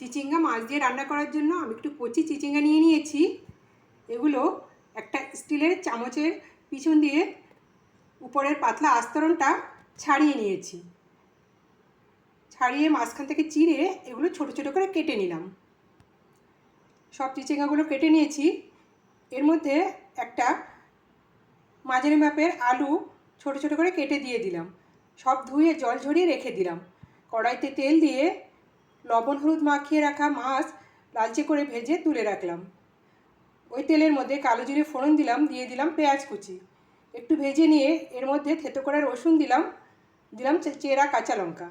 চিচিঙ্গা মাছ দিয়ে রান্না করার জন্য আমি একটু কচি চিচিঙ্গা নিয়ে নিয়েছি। এগুলো একটা স্টিলের চামচের পিছন দিয়ে উপরের পাতলা আস্তরণটা ছাড়িয়ে নিয়েছি। ছাড়িয়ে মাঝখান থেকে চিড়ে এগুলো ছোট ছোট করে কেটে নিলাম। সব চিচিঙ্গাগুলো কেটে নিয়েছি। এর মধ্যে একটা মাঝারি মাপের আলু ছোট ছোট করে কেটে দিয়ে দিলাম। সব ধুয়ে জল ঝরিয়ে রেখে দিলাম। কড়াইতে তেল দিয়ে লবণ, হলুদ মাখিয়ে রাখা মাছ লালচে করে ভেজে তুলে রাখলাম। ওই তেলের মধ্যে কালো জিরে ফোড়ন দিলাম, দিয়ে দিলাম পেঁয়াজ কুচি। একটু ভেজে নিয়ে এর মধ্যে থেতো করে রসুন দিলাম দিলাম চেরা কাঁচা লঙ্কা।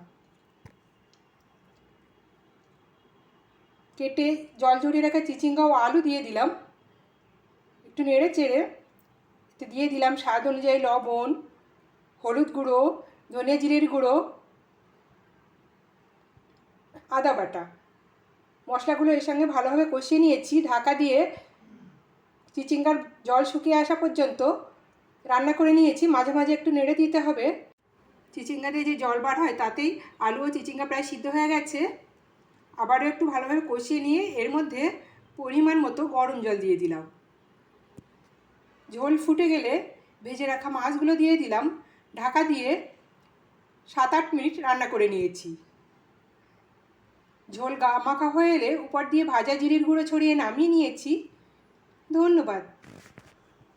কেটে জল ঝরিয়ে রাখা চিচিঙ্গা ও আলু দিয়ে দিলাম। একটু নেড়ে চেড়ে দিয়ে দিলাম স্বাদ অনুযায়ী লবণ, হলুদ গুঁড়ো, ধনে জিরের গুঁড়ো আদা বাটা। মশলাগুলো এর সঙ্গে ভালোভাবে কষিয়ে নিয়েছি। ঢাকা দিয়ে চিচিঙ্গার জল শুকিয়ে আসা পর্যন্ত রান্না করে নিয়েছি। মাঝে মাঝে একটু নেড়ে দিতে হবে। চিচিঙ্গা দিয়ে যে জল বার হয় তাতেই আলু ও চিচিঙ্গা প্রায় সিদ্ধ হয়ে গেছে। আবারও একটু ভালোভাবে কষিয়ে নিয়ে এর মধ্যে পরিমাণ মতো গরম জল দিয়ে দিলাম। ঝোল ফুটে গেলে ভেজে রাখা মাছগুলো দিয়ে দিলাম। ঢাকা দিয়ে সাত আট মিনিট রান্না করে নিয়েছি। ঝোল গা মাখা হয়ে এলে উপর দিয়ে ভাজা জিরির গুঁড়ো ছড়িয়ে নামিয়ে নিয়েছি। ধন্যবাদ।